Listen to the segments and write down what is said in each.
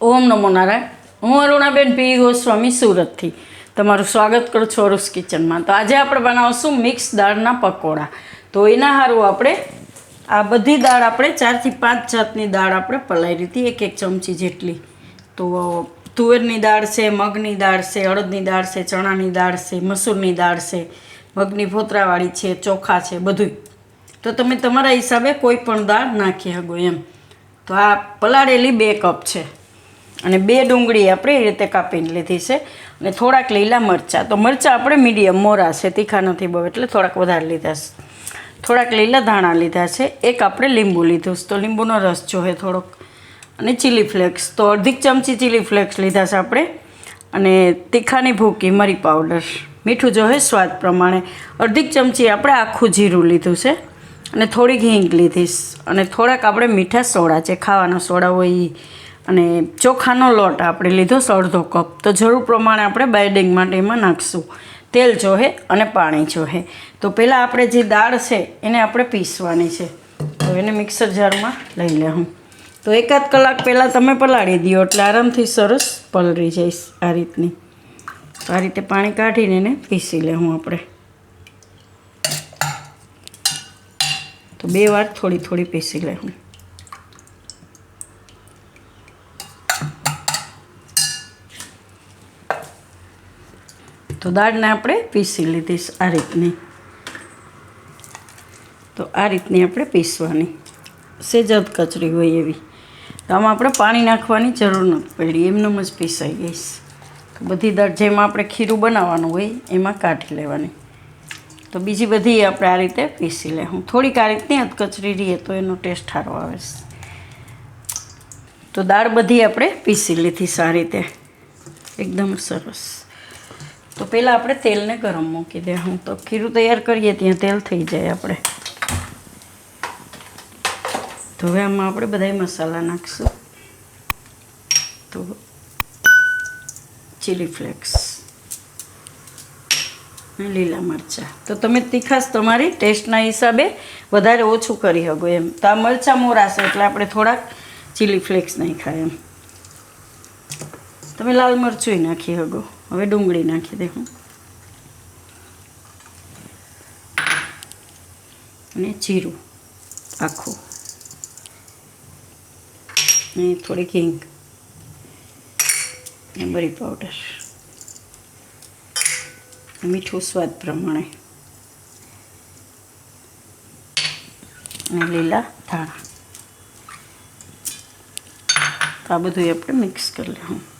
ઓમ નમો નારાયણ. હું અરુણાબેન પી. ગોસ્વામી, સુરતથી. તમારું સ્વાગત કરું છું અરુસ કિચનમાં. તો આજે આપણે બનાવશું મિક્સ દાળના પકોડા. તો એના સારું આપણે આ બધી દાળ આપણે ચારથી પાંચ જાતની દાળ આપણે પલાળી હતી એક એક ચમચી જેટલી. તો તુવેરની દાળ છે, મગની દાળ છે અડદની દાળ છે, ચણાની દાળ છે, મસૂરની દાળ છે, મગની ફોતરાવાળી છે, ચોખા છે, બધુંય. તો તમે તમારા હિસાબે કોઈ પણ દાળ નાખી શકો એમ. તો આ પલાળેલી બે કપ છે. અને બે ડુંગળી આપણે એ રીતે કાપીને લીધી છે અને થોડાક લીલા મરચાં. તો મરચાં આપણે મીડિયમ, મોરા છે, તીખા નથી બહુ, એટલે થોડાક વધારે લીધા છે. થોડાક લીલા ધાણા લીધા છે, એક આપણે લીંબુ લીધું છે. તો લીંબુનો રસ જોઈએ થોડોક. અને ચીલી ફ્લેક્સ તો અડધી ચમચી ચીલી ફ્લેક્સ લીધા છે આપણે. અને તીખાની ભૂકી મરી પાવડર મીઠું જોઈએ સ્વાદ પ્રમાણે. અડધી ચમચી આપણે આખું જીરું લીધું છે. અને થોડીક હિંગ લીધીશ અને થોડાક આપણે મીઠા સોડા છે, ખાવાનો સોડા હોય ઈ. અને ચોખાનો લોટ આપણે લીધો અડધો કપ. તો જરૂર પ્રમાણે આપણે બાઇડિંગ માટે એમાં નાખશું. તેલ જોહે અને પાણી જોહે. તો પહેલાં આપણે જે દાળ છે એને આપણે પીસવાની છે. તો એને મિક્સર જારમાં લઈ લેવું તો એકાદ કલાક પહેલાં તમે પલાળી દો એટલે આરામથી સરસ પલળી જઈશ આ રીતની. તો આ રીતે પાણી કાઢીને એને પીસી લેવું આપણે. તો બે વાર થોડી થોડી પીસી લેવું તો દાળને આપણે પીસી લીધીશ આ રીતની. તો આ રીતની આપણે પીસવાની. સેજ કચરી હોય એવી. તો આમાં આપણે પાણી નાખવાની જરૂર નથી પડી. એમનેમ જ પીસાઈ ગઈશ તો બધી દાળ જેમાં આપણે ખીરું બનાવવાનું હોય, એમાં કાઢી લેવાની. તો બીજી બધી આપણે આ રીતે પીસી લેવું થોડીક આ રીતની અધકચરી રહીએ તો એનો ટેસ્ટ સારો આવે છે તો દાળ બધી આપણે પીસી લીધી સારી રીતે. એકદમ સરસ. તો પહેલાં આપણે તેલને ગરમ મૂકી દે હું તો ખીરું તૈયાર કરીએ ત્યાં તેલ થઈ જાય આપણે. તો હવે આમાં આપણે બધાય મસાલા નાખશું. તો ચીલી ફ્લેક્સ લીલા મરચાં. તો તમે તીખાશ તમારી ટેસ્ટના હિસાબે વધારે ઓછું કરી શકો એમ. તો આ મરચાં મોરાશે એટલે આપણે થોડાક ચીલી ફ્લેક્સ નાખ્યા એમ. તમે લાલ મરચું નાખી શકો. હવે ડુંગળી નાખી દે હું. અને જીરું આખું. અને થોડીક હિંગ. અને મરી પાવડર મીઠું સ્વાદ પ્રમાણે. અને લીલા ધાણા. આ બધું આપણે મિક્સ કરી લેવું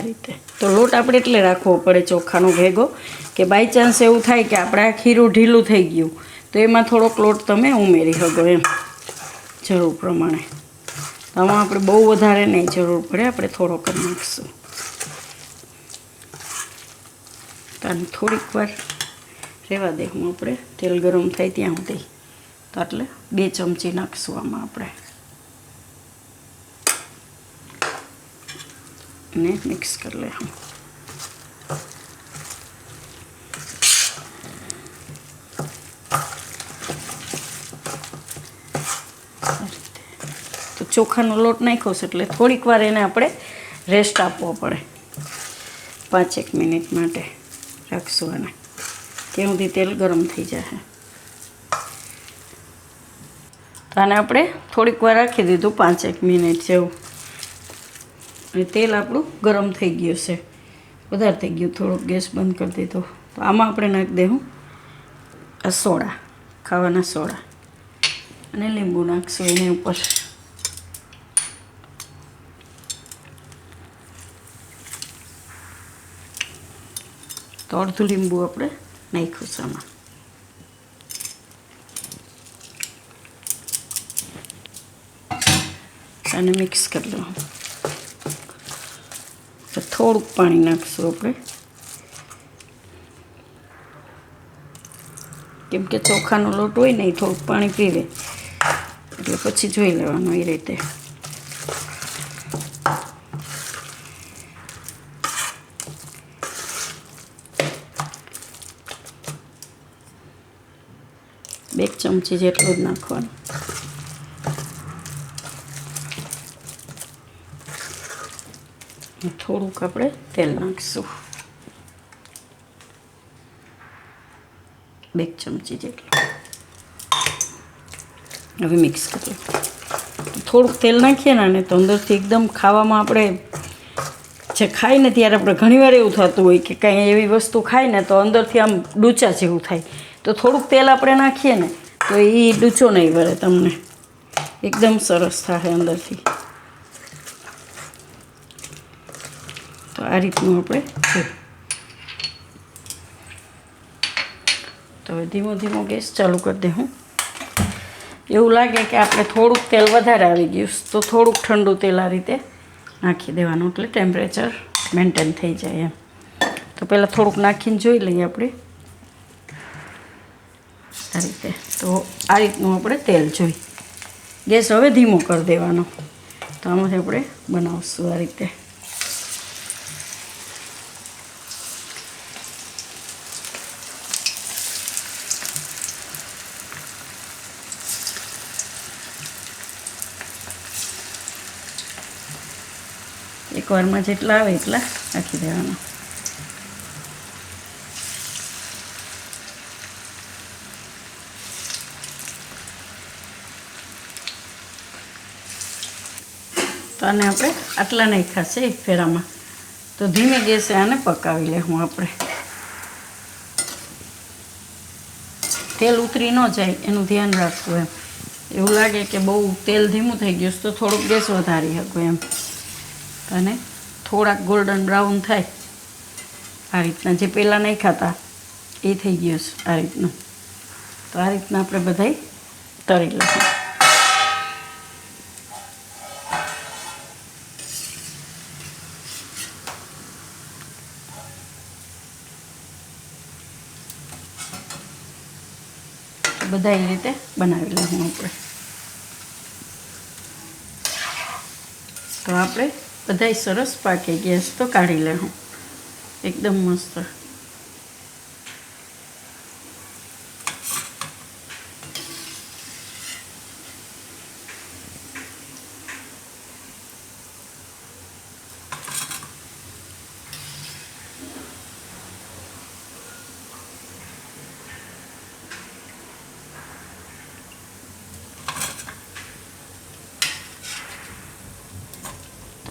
આ રીતે. તો લોટ આપણે એટલે રાખવો પડે ચોખાનો ભેગો, કે બાય ચાન્સ એવું થાય કે આપણે આ ખીરું ઢીલું થઈ ગયું, તો એમાં થોડોક લોટ તમે ઉમેરી શકો એમ, જરૂર પ્રમાણે. આમાં આપણે બહુ વધારે નહીં જરૂર પડે, આપણે થોડોક નાખીશું. તો થોડીક વાર રહેવા દે હું આપણે, તેલ ગરમ થાય ત્યાં સુધી. તો એટલે બે ચમચી નાખીશું આમાં આપણે. ને મિક્સ કરી લે હું તો ચોખાનો લોટ નાખ્યો છે એટલે થોડીક વાર એને આપણે રેસ્ટ આપવો પડે. પાંચેક મિનિટ માટે રાખશું આને ત્યાં સુધી તેલ ગરમ થઈ જશે. તો આને આપણે થોડીક વાર રાખી દીધું પાંચેક મિનિટ જેવું. અને તેલ આપણું ગરમ થઈ ગયું છે. વધારે થઈ ગયું, થોડુંક ગેસ બંધ કરી દીધો તો. આમાં આપણે નાખી દઉં આ સોડા, ખાવાના સોડા. અને લીંબુ નાખશું એની ઉપર. તો અડધું લીંબુ આપણે નાખ્યું છે આમાં. અને મિક્સ કરી લઉં તો થોડુંક પાણી નાખીશું આપણે. કેમ કે ચોખાનો લોટ હોય ને એ થોડુંક પાણી પીવે. એટલે પછી જોઈ લેવાનું એ રીતે. બે ચમચી જેટલું જ નાખવાનું. થોડુંક આપણે તેલ નાખીશું. બે ચમચી જેટલું. હવે મિક્સ કરીએ. થોડુંક તેલ નાખીએ ને અને તો અંદરથી એકદમ ખાવામાં આપણે જે ખાઈ ને ત્યારે આપણે ઘણીવાર એવું થતું હોય કે કંઈ એવી વસ્તુ ખાય ને તો અંદરથી આમ ડૂચા જેવું થાય. તો થોડુંક તેલ આપણે નાખીએ ને તો એ ડૂચો નહીં વળે તમને. એકદમ સરસ થાય અંદરથી. તો આ રીતનું આપણે છે. તો હવે ધીમો ધીમો ગેસ ચાલુ કરી દે હું. એવું લાગે કે આપણે થોડુંક તેલ વધારે આવી ગયું તો થોડુંક ઠંડુ તેલ આ રીતે નાખી દેવાનું એટલે ટેમ્પરેચર મેન્ટેન થઈ જાય એમ. તો પહેલાં થોડુંક નાખીને જોઈ લઈએ આપણે. આ રીતે. તો આ રીતનું આપણે તેલ જોઈ. ગેસ હવે ધીમો કરી દેવાનો. તો આમાંથી આપણે બનાવશું આ રીતે. એકવારમાં જેટલા આવે એટલા રાખી દેવાના. તો આને આપણે આટલા નાખ્યા છે એક ફેરામાં. તો ધીમે ગેસે આને પકાવી લેવું આપણે. તેલ ઉતરી ન જાય, એનું ધ્યાન રાખવું એમ. એવું લાગે કે બહુ તેલ ધીમું થઈ ગયું તો થોડુંક ગેસ વધારી શકું એમ. અને થોડાક ગોલ્ડન બ્રાઉન થાય. આ રીતના જે પહેલાં નહીં ખાતા એ થઈ ગયું છે આ રીતનું. તો આ રીતના આપણે બધાય તળી લઈશું બધા એ રીતે બનાવી લઉં આપણે. તો આપણે બધાય સરસ પાકે ગેસ તો કાઢી લેવું એકદમ મસ્ત.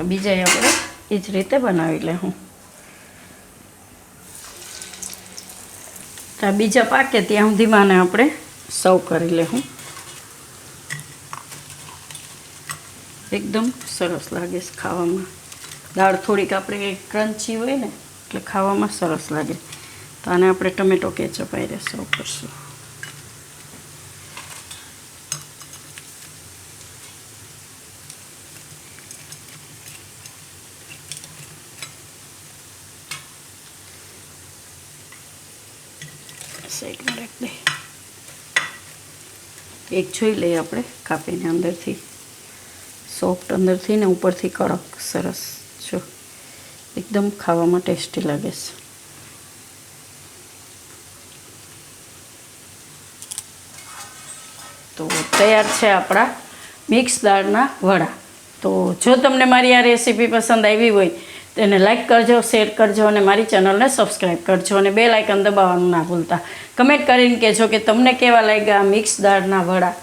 બીજા આપણે એ જ રીતે બનાવી લઉં તો બીજા પાકે ત્યાં સુધીમાં આને આપણે સર્વ કરી લઉં એકદમ સરસ લાગે છે ખાવામાં. દાળ થોડીક આપણે ક્રન્ચી હોય ને, એટલે ખાવામાં સરસ લાગે. તો આને આપણે ટમેટો કેચઅપ આવીને સર્વ કરશું સાઈડમાં રાખી દે એક જોઈ લઈએ આપણે કાપીને અંદરથી. સોફ્ટ અંદરથી ને ઉપરથી કડક, સરસ. જો, એકદમ ખાવામાં ટેસ્ટી લાગે છે. તો તૈયાર છે આપણા મિક્સ દાળના વડા. તો જો તમને મારી આ રેસીપી પસંદ આવી હોય તો એને લાઈક કરજો શેર કરજો અને મારી ચેનલને સબસ્ક્રાઈબ કરજો અને બે લાઇકન દબાવવાનું ના ભૂલતા. કમેન્ટ કરીને કહેજો કે તમને કેવા લાગ્યા મિક્સ દાળના વડા?